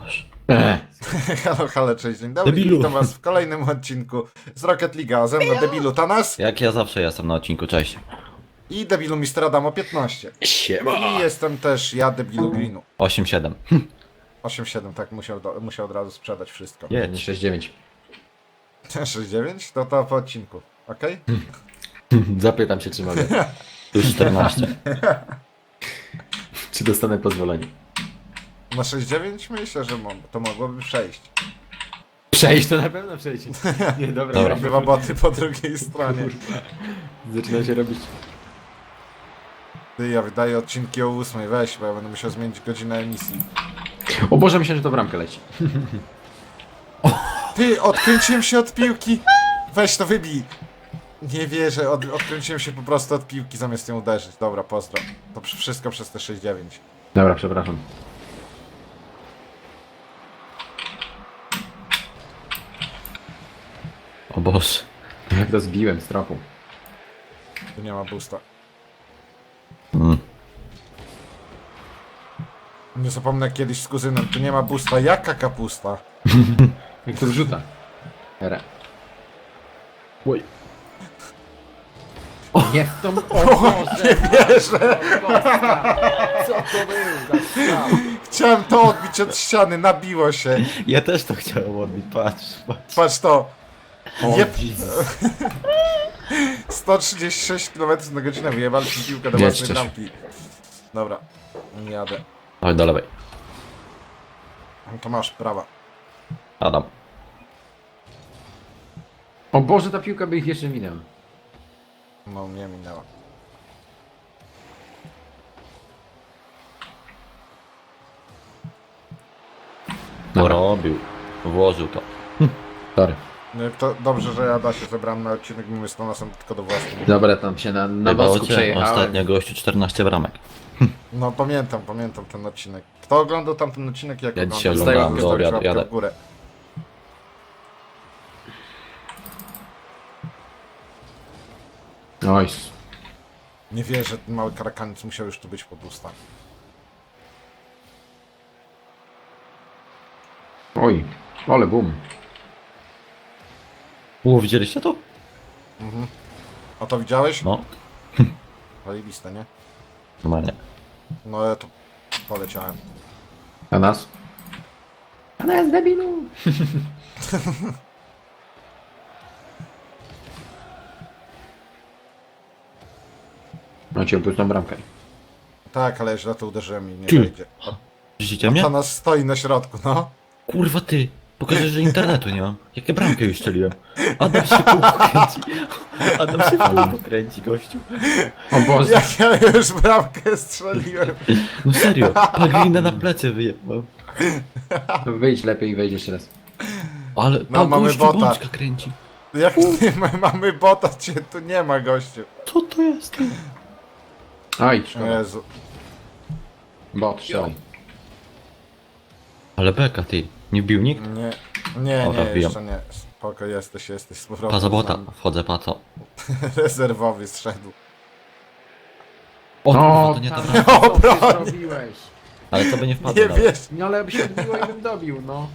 Boże. Eee. Halo, halo, cześć, dzień dobry. Debilu. Witam was w kolejnym odcinku z Rocket League. A ze mną debilu Tanas Jak ja zawsze jestem na odcinku, cześć. i debilu Mister Adamo 15. Siema. I jestem też ja, debilu Greenu. 8-7. 8-7, tak, musiał, do, musiał od razu sprzedać wszystko. Jedź. 6-9. 6-9? To to po odcinku, okej? Zapytam się, czy mogę. Już 14. czy dostanę pozwolenie. Na 6-9 myślę, że mo- to mogłoby przejść. Przejść to na pewno przejdzie. Nie, dobra. Dobra. Bywa boty po drugiej stronie. Zaczyna się robić. Ty, ja wydaję odcinki o 8, weź, bo ja będę musiał zmienić godzinę emisji. O Boże, myślałem, że to w bramkę leci. Ty, odkręciłem się od piłki! Weź to wybij! Nie wierzę, od, odkręciłem się po prostu od piłki zamiast ją uderzyć. Dobra, pozdro. To przy- wszystko przez te 6-9. Dobra, przepraszam. O Boże. Jak to zbiłem z tropu. Tu nie ma boosta. Mm. Nie zapomnę jak kiedyś z kuzynem, tu nie ma boosta. Jaka kapusta? Jak to wrzuta. Era. Oj. Jest to... O Boże! Nie wierzę! Co to był za strzał? Chciałem to odbić od ściany, nabiło się. Ja też to chciałem odbić, patrz, patrz. Patrz to. O. Jezus. 136 km na godzinę wyjebaliśmy piłkę do Jedź, własnej bramki. Dobra, jadę. Chodź do lewej. No To masz prawa. Adam. O Boże, ta piłka by ich jeszcze minęła. No, nie minęła. Porobił. Włożył to. Sorry. No, to dobrze, że ja da się zebrałem na odcinek, my z Tonasem tylko do własnej. Dobra, tam się na, na cię przejechałem. ostatnio gościu 14 bramek. No pamiętam, pamiętam ten odcinek. Kto oglądał tamten odcinek? Jak Ja oglądał? dzisiaj Zostawił oglądałem, do obiadu, łapkę jadę. w górę. Oj. Nie wierzę, ten mały karakaniec musiał już tu być pod usta. Oj. Ale bum. U, widzieliście to? A to widziałeś? No, Zajebiste, nie? normalnie. No ja to poleciałem. A nas? A nas debilu. Macie opróczną bramkę. Tak, ale źle to uderzyłem i nie Ty. wejdzie. Widzicie mnie? To nas stoi na środku, no. Kurwa ty. Pokażę, że internetu nie mam. Jakie bramkę już strzeliłem. Adam się kółko kręci. Adam się kółko kręci, gościu. O Boże. Jak ja już bramkę strzeliłem. No serio, paglinę na plecy wyjebał. To wyjdź lepiej i wejdź jeszcze raz. Ale No, pan mamy bota. bączka kręci. Jak nie ma, mamy bota, cię tu nie ma, gościu. Co to jest? O szkoda. Jezu. Bot, strzelaj. Ale beka ty. Nie wbił nikt? Nie, nie, Dobra, nie, wbijam. jeszcze nie. Spoko, jesteś, jesteś z powrotem. Pa za z bota. nami. Wchodzę, pa co? Rezerwowy zszedł. O, No, to nie ta tam, bramka. co ty Obroń. zrobiłeś? Ale to by nie wpadło Nie nawet. wiesz, No ale by się odbiło i bym dobił, no.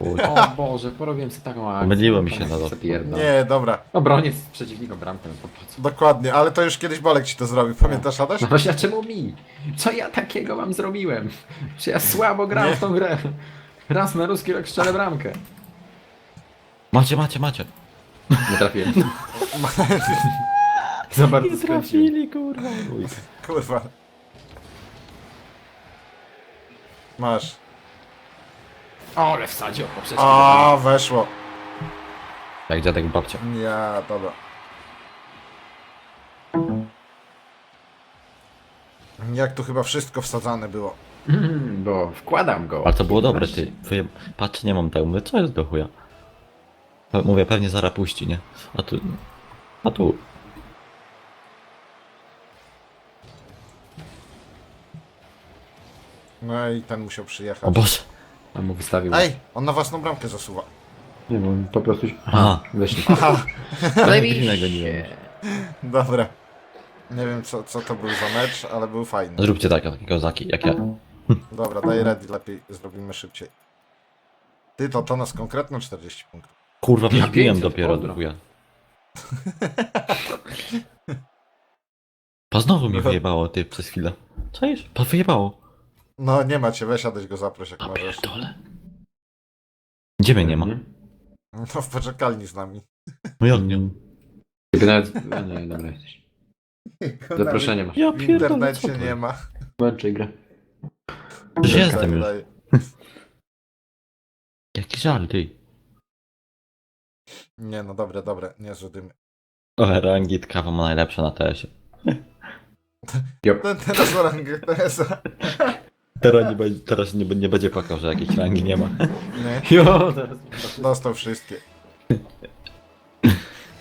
O Boże, porobiłem sobie taką akcję. Pomyliło mi się na pierdol. nie, dobra. Obroniec z przeciwnikiem bramkę, no po? Dokładnie, ale to już kiedyś Bolek ci to zrobił, pamiętasz Adaś? No właśnie, a czemu mi? Co ja takiego wam zrobiłem? Czy ja słabo gram Nie. w tą grę? Raz na ruski rok strzelę bramkę. Macie, macie, macie. Nie trafiłem. Za bardzo skręciłem. kurwa. Kurwa. Masz. O, ale wsadził poprzeczkę. A, weszło. Jak dziadek babcia. Ja, dobra. Jak tu chyba wszystko wsadzane było. Mm, bo wkładam go. Ale to było dobre, ty. Wyje... Patrz, nie mam tego. Mówię, co jest do chuja? Pe- Mówię, pewnie zaraz puści, nie? A tu... A tu... No i ten musiał O przyjechać. Boże. A mu wystawił. Ej, on na własną bramkę zasuwa. Nie, bo po prostu... Aha. Wyszli. Aha, Zajebiście. go nie wiem. dobra. Nie wiem co, co to był za mecz, ale był fajny. Zróbcie tak, takie kozaki, jak ja. Dobra, daj ready, lepiej zrobimy szybciej. Ty to, to nas konkretno 40 punktów. Kurwa, Ja wbiłem 500, dopiero do pozdro. chuja. Pa znowu mi wyjebało, ty, przez chwilę. Co jest? Pa wyjebało. No nie macie, weź Adaś go zaproś jak A możesz. pierdole. Gdzie mnie nie ma? No w poczekalni z nami. No jak nie? Nawet... A nie, dobra jesteś. Zaproszenie masz. Ja W pierdolę, co internecie to nie ma. Włączaj grę. Już jestem już. Daj. Jaki żal, ty. Nie no, dobre, dobre, nie zrzudymy. O, rangit kawa ma najlepsza na TS-ie. Ten, teraz rangę TS-a. Teraz nie, będzie, teraz nie, nie będzie płakał, że jakiejś rangi nie ma. Nie, Jo, teraz... dostał wszystkie.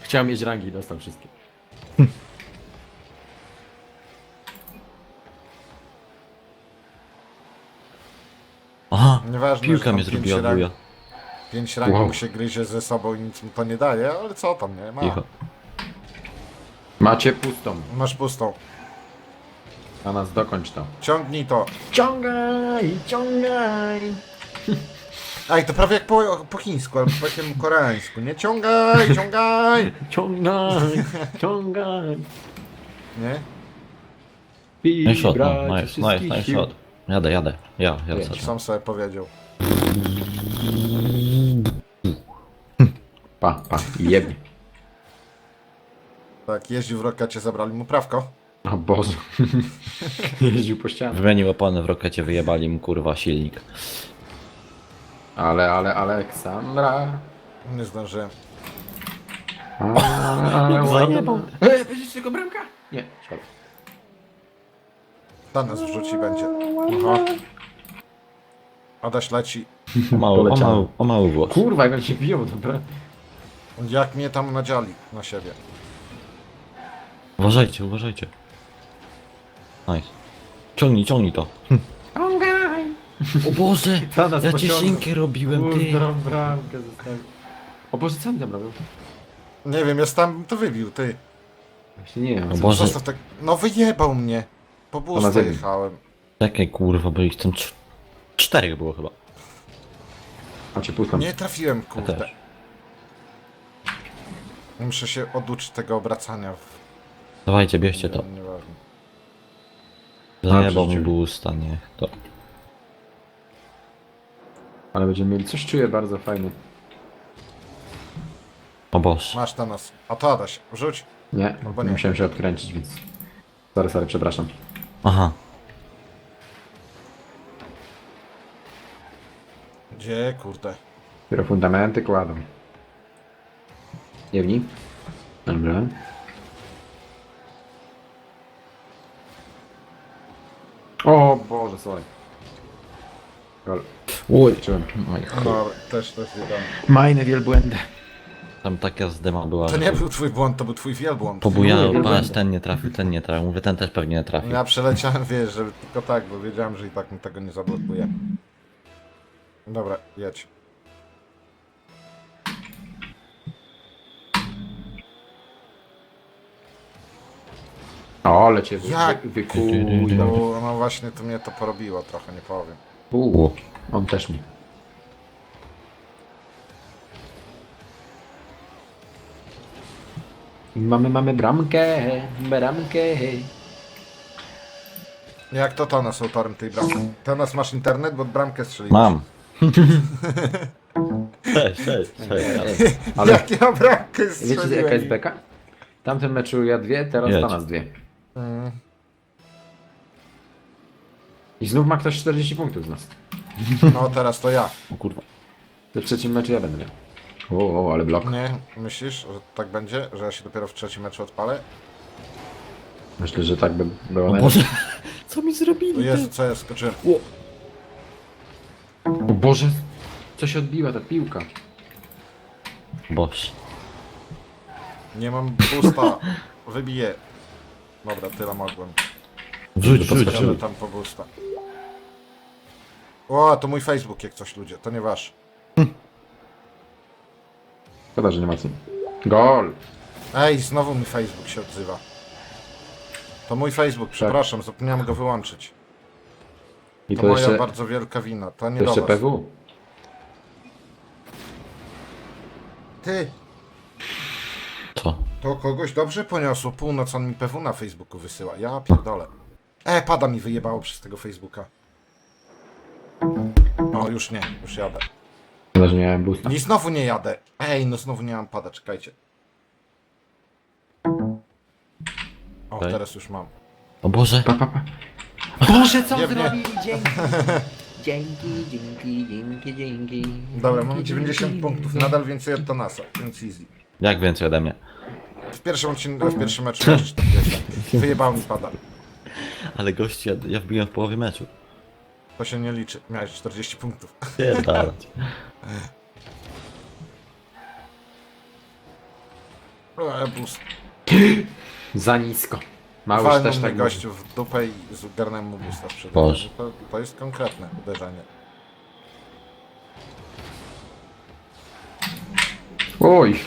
Chciałem mieć rangi, dostał wszystkie. Aha, Nieważne, że piłka tam mnie pięć zrobiła rang- buja. Pięć rangów Wow. się gryzie ze sobą i nic mu to nie daje, ale co tam, nie? Ma. Cicho. Macie pustą. Masz pustą. A nas dokończ to. Ciągnij to. Ciągaj, ciągaj. Ej, to prawie jak po, po chińsku albo po jakiemu koreańsku, nie? Ciągaj, ciągaj! Ciągaj, ciągaj. Nie? Nice shot, no, nice, nice, nice shot. Jadę, jadę. Ja, jadę Jedź. Sam sobie powiedział. Pa, pa, jebnie. Tak, jeździł w rokecie, zabrali mu prawko. O Boże. Jeździł po ścianach. Wymienił opony w rokecie, wyjebali mu kurwa silnik. Ale, ale, Aleksandra. Nie zdążyłem. Ale Zajebał. Ej, będziesz tylko bramka? Nie, szkoda. Ta nas wrzuci będzie. Aha. Adaś leci. O mały, o mały, o mały włos. Kurwa, jak on się biją, dobra. Jak mnie tam nadziali na siebie. Uważajcie, uważajcie. Nice. Ciągnij, ciągnij to. Ciągaj. O Boże! Ta nas Ja ci pociągnął. robiłem, ty. Bramkę zostawił. O Boże, co on tam robił? Nie wiem, jest tam to wybił, ty. Właśnie nie wiem. O Boże. Zostaw tak. No wyjebał mnie. Po Ona jechałem. Czekaj kurwa, bo ich tam cz- czterech było chyba. Macie pustą. Nie trafiłem, Ja kurde. też. Muszę się oduczyć tego obracania. W... Dawajcie, bierzcie to. Nieważne. Zajebał mi boosta, niech to. Ale będziemy mieli coś czuję bardzo fajny. O Boże. Masz na nas. A to Adaś, wrzuć. Nie, Albo nie nie. musiałem się odkręcić, więc... Sorry, sorry, przepraszam. Aha. Gdzie, kurde. Dopiero fundamenty kładą. Jewni? Dobra. O Boże, sorry. Gol. Oj. Chuj. No, też to jest wiadomo. Majne wielbłędy. Tam taka zdema była. To że nie był twój błąd, to był twój wielbłąd. Pobujałem, Nie, patrz, ten nie trafił, ten nie trafił. Mówię, ten też pewnie nie trafił. Ja przeleciałem, wiesz, żeby tylko tak, bo wiedziałem, że i tak mi tego nie zablokuje. Dobra, jedź. O, ale cię Jak? wy, wykuł. No, no właśnie, to mnie to porobiło trochę, nie powiem. U, on też mi. Mamy, mamy bramkę, bramkę. Jak to Tanas autorem tej bramki? Tanas masz internet, bo bramkę strzeliłeś. Mam. cześć, cześć, cześć. Ale Jak ja bramkę wiecie jaka jest strzeliłem? beka? W tamtym meczu ja dwie, teraz Jedź. dla nas dwie. Mm, I znów ma ktoś 40 punktów z nas. No teraz to ja. O kurwa. W trzecim meczu ja będę miał. O, o ale blok. Nie? Myślisz, że tak będzie? Że ja się dopiero w trzecim meczu odpalę? Myślę, że tak by było O najlepiej. Boże. Co mi O zrobili? Jezu, co ja skoczyłem? O Boże, co się odbiła ta piłka? Boże. Nie mam boosta. Wybiję. Dobra, tyle mogłem. Wrzuć, wrzuć, Jadę wrzuć. tam po boosta. O, to mój Facebook jak coś ludzie, to nie wasz. Szkoda, że nie ma co. Gol! Ej, znowu mi Facebook się odzywa. To mój Facebook, przepraszam, zapomniałem go wyłączyć. I To, to moja jeszcze, bardzo wielka wina, to nie to do jeszcze was. PW. Ty, Co? to kogoś dobrze poniosło. Północ on mi PW na Facebooku wysyła. Ja pierdolę. E, pada mi wyjebało przez tego Facebooka. O, już nie, już jadę. Chyba, że miałem boosta. I znowu nie jadę. Ej, no znowu nie mam pada, czekajcie. O, Okej. teraz już mam. O Boże! Pa, pa, pa. Boże, co Nie, nie. zrobili? Dzięki. Dzięki, dzięki, dzięki, dzięki. Dobra, mam Dzięki, 90 dzięki. punktów, nadal więcej od Tanasa, więc easy. Jak więcej ode mnie? W pierwszym odcinku, w pierwszym meczu miałem 40. Wyjebało mi pada. Ale gości, ja, ja wbiłem w połowie meczu. To się nie liczy. Miałeś 40 punktów. Pierdalać. E, boost. Za nisko. Mały Walnął też mnie tak gościu w dupę i zgarnąłem mu boosta przed Boże. to, to jest konkretne uderzenie. Oj,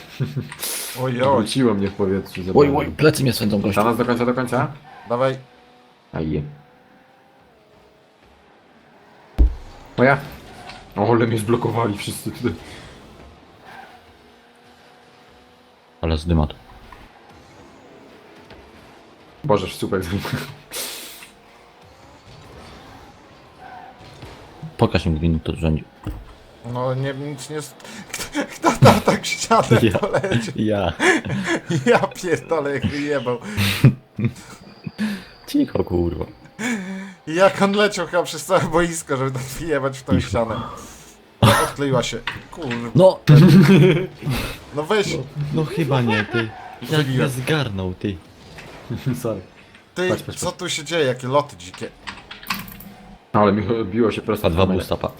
Oj, oj. wróciło mnie w powietrzu. Oj, oj, plecy mnie swędzą gościu. Nas do końca, do końca? Dawaj. Aj. Moja. O, ale mnie zblokowali wszyscy tutaj. Ale z dymat. Boże, super zwykły. Pokaż mi, gdy to rządzi. No nie, nic nie... st- Kto tam tak ścianę Ja. polecił? Ja. Ja pierdolę jak wyjebał. Cicho, kurwa. I jak on leciał chyba przez całe boisko, żeby tam wyjebać w tą ścianę. No, Odkleiła się. Kurwa. No! No weź. No chyba nie, ty. Jak mnie Wybiłem. zgarnął, ty. Sorry. Ty, Patrz, patrz, co tu się dzieje? Jakie loty dzikie. Ale mi biło się prosto Pa, w dwa busta, pa.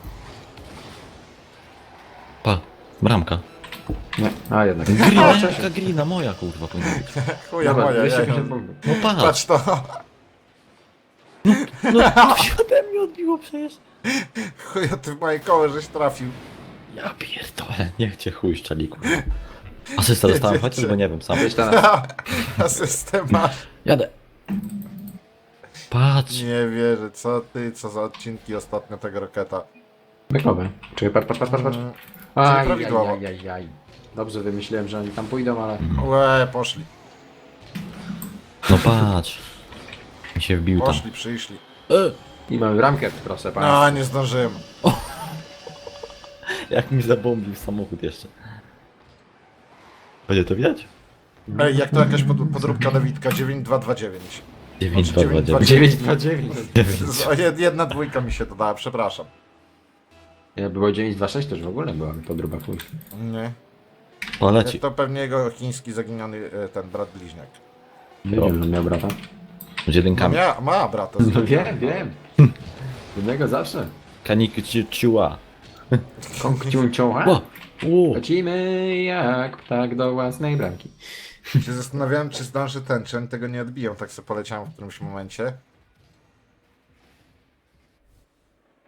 Pa. Bramka. Nie, a jednak. Grina, jaka grina, moja kurwa powinna być. Chuja Dobra, moja, ja 250 ją... punktów. No patrz, Patrz to. No to się ode mnie odbiło przecież. Chuja ty w moje koło żeś trafił. Ja pierdolę, niech cię chuj szczeli, kurwa. Asysta dostałem chociaż, bo nie wiem, sam. Weź teraz. Asystę masz. Jadę. Patrz. Nie wierzę, co ty, co za odcinki ostatnio tego Roketa. Bekowe. Czekaj, patrz, patrz, patrz, patrz, patrz. Mm, Aj, aj, prawidłowo. aj, aj, aj. Dobrze wymyśliłem, że oni tam pójdą, ale... Łe, poszli. No patrz. Mi się wbił tam. Poszli, przyszli. E, I mamy bramkę, proszę pana. No, nie zdążyłem. jak mi zabombił samochód jeszcze. Będzie to widać? Ej, jak to jakaś pod, podróbka Dawidka, 9229. 9, 2, 2, 9. 929. 9. Z- o, jed- Jedna dwójka mi się dodała, przepraszam. Ja było 926, to już w ogóle była podróba chuj. Nie. Poleci. To pewnie jego chiński zaginiony e, ten brat bliźniak. Nie wiem, że miał brata. Z jedynkami. Ma, ma brata. No wiem, wiem. Jednego zawsze. Kanik ci- ciła. Kąk cią cią, O! O! Lecimy jak ptak do własnej bramki. Się zastanawiałem, czy zdąży ten, czy oni tego nie odbiją. Tak sobie poleciałem w którymś momencie.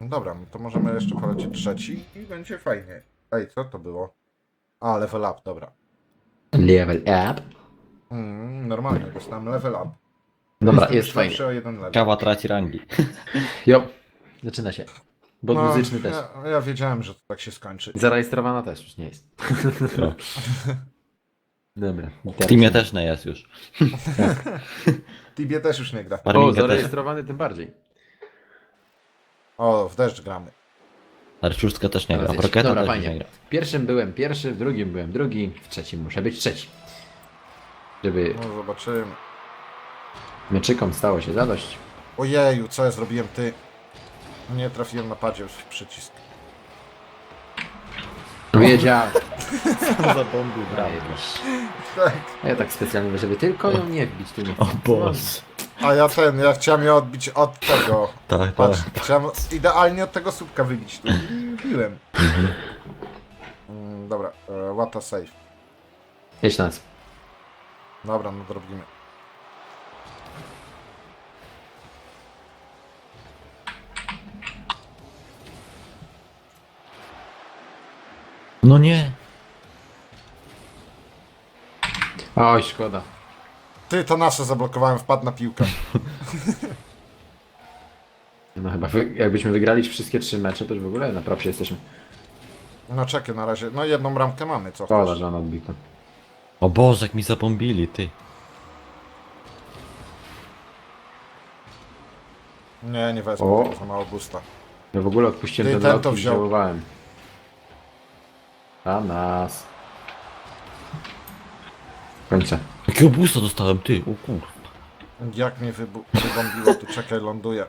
No dobra, no to możemy jeszcze polecieć trzeci i będzie fajnie. Ej, co to było? A, level up, dobra. Level up. Mm, normalnie, dostałem level up. Dobra, jest fajnie. lepszy o jeden level. Kawa traci rangi. Jo. Zaczyna się. Bo No, muzyczny też. Ja, ja wiedziałem, że to tak się skończy. Zarejestrowana też już nie jest. No. Dobra. W teamie też nie jest już. Tibie też już nie gra. O, też. zarejestrowany tym bardziej. O, w deszcz gramy. Arciustka też nie gra. Dobra, Roketa Dobra, też fajnie. nie gra. W pierwszym byłem pierwszy, w drugim byłem drugi, w trzecim muszę być trzeci. Żeby No zobaczymy. Mieczykom stało się zadość. Ojeju, co ja zrobiłem, ty? Nie trafiłem na padzie w przycisk. Wiedziałem. Zabombił Tak. A ja tak specjalnie, żeby tylko ją nie wbić tu nie O. Boże. A ja ten, ja chciałem je odbić od tego. Tak, tak. Patrz, chciałem idealnie od tego słupka wybić. Tu i wbiłem. Mm, dobra, e, what a save. Jedź na nas. Dobra, no drobimy. No nie. Oj, szkoda. Ty, to nasze zablokowałem, wpadł na piłkę. No chyba wy, jakbyśmy wygrali wszystkie trzy mecze, to już w ogóle na propsie jesteśmy. No czekaj, na razie. No jedną bramkę mamy, co Szkoda, chcesz? że on odbito. O Boże, jak mi zabombili, ty. Nie, nie wezmę, O. tego za mało busta. Ja w ogóle odpuściłem Ty, ten ten to i wziął. żałowałem. A nas. Kończę. Jakiego busta dostałem, ty? O kurwa. Jak mnie wybu- wybombiło, tu czekaj, ląduje.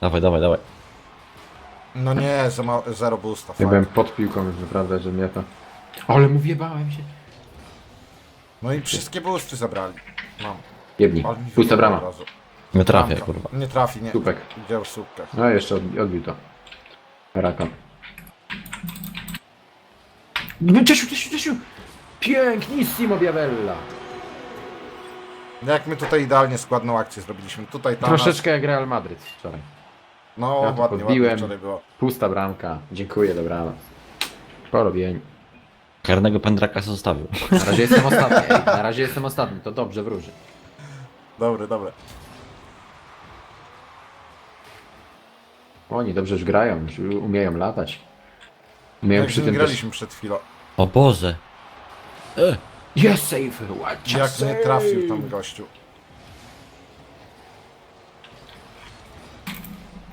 Dawaj, dawaj, dawaj. No nie, za ma- zero busta. Ja byłem pod piłką już naprawdę, że mnie to... Ale mu wjebałem się. No i wszystkie busty zabrali. Mam. Ale mi Pusta wyjebał brama. od razu. Nie trafię, Bramka. kurwa. Nie trafi, nie. Słupek. Gdzie w słupkach? No jeszcze odbi- odbił to. Rakan. No Czesiu, Czesiu, Czesiu! Pięknissimo Biavella! Jak my tutaj idealnie składną akcję zrobiliśmy. Tutaj tam. Troszeczkę jak Real Madryt wczoraj. No Ja to ładnie, podbiłem. ładnie wczoraj było. Pusta bramka. Dziękuję, dobranoc. Porobień. Karnego pędraka zostawił. Na razie jestem ostatni. Ej, na razie jestem ostatni, to dobrze wróży. Dobre, dobre. Oni dobrze już grają, już umieją latać. Umieją Jak przy tym też... graliśmy przed chwilą. O Boże. E, Yes, save! What Jak nie trafił tam gościu.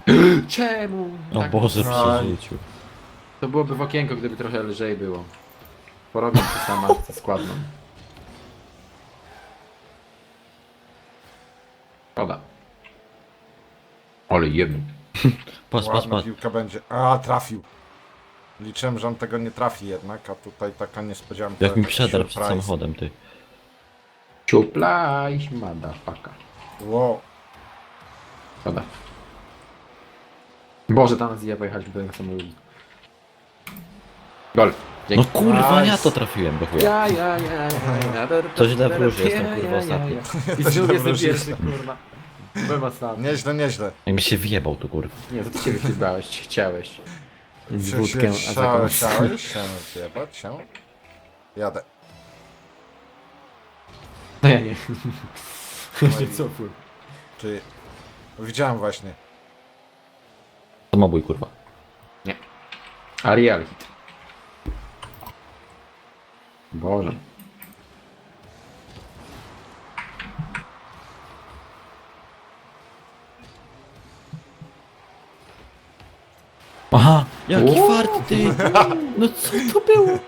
Czemu? o Tak, Boże, w Aj. przeżyciu. To byłoby w okienko, gdyby trochę lżej było. Porobię to sama akcję składną. Szkoda. Ale jedno. Patrz, patrz, Ładna patrz. piłka będzie. A, trafił. Liczyłem, że on tego nie trafi jednak, a tutaj taka niespodzianka. Jak mi taki przedarł przed surprise. samochodem, ty. Ciuplaj, madafaka. Wow. Szkoda. Boże, tam zja pojechać do tego samochodu. Gol. No Dzięki. kurwa, ja to trafiłem do chuja. Ja, ja, ja, ja, ja. To źle wróży, jestem, kurwa, ostatni. I To źle znów jestem wróży. pierwszy, kurwa. Byłem ostatni. Nieźle, nieźle. Jak mi się wjebał tu, kurwa. Nie, to ty się wychybałeś, chciałeś. Z Się- się- a za chciałeś się zjebać się? Jadę. No ja nie. No Nie i- cofuj. Ty. Widziałem właśnie. Samobój, kurwa. Ariel hit. Boże. Aha, jaki fart, ty. No co to było?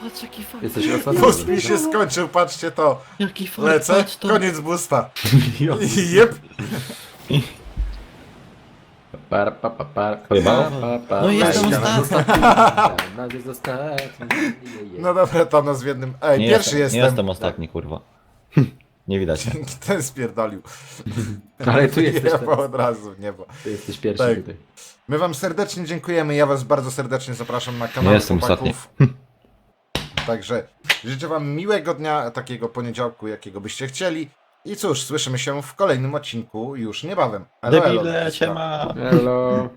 Patrz, jaki fart. Jesteś ostatni. Boost mi się skończył, patrzcie to. Jaki fart, Lecę, patrz to. koniec boosta. Jep. Par, pa, pa, par. Chyba? Pa, pa, pa. No jestem ostatni. Nas jest ostatni. No dobra, to nas w jednym. Ej, Nie pierwszy jestem, jestem. Nie jestem ostatni, kurwa. Nie widać. Ten spierdolił. Ale tu jesteś od razu w niebo. Ty jesteś pierwszy Tak. tutaj. My wam serdecznie dziękujemy. Ja was bardzo serdecznie zapraszam na kanał Nie jestem chłopaków. Także życzę wam miłego dnia, takiego poniedziałku, jakiego byście chcieli. I cóż, słyszymy się w kolejnym odcinku już niebawem. Elo, elo. Debile, ciema. Hello.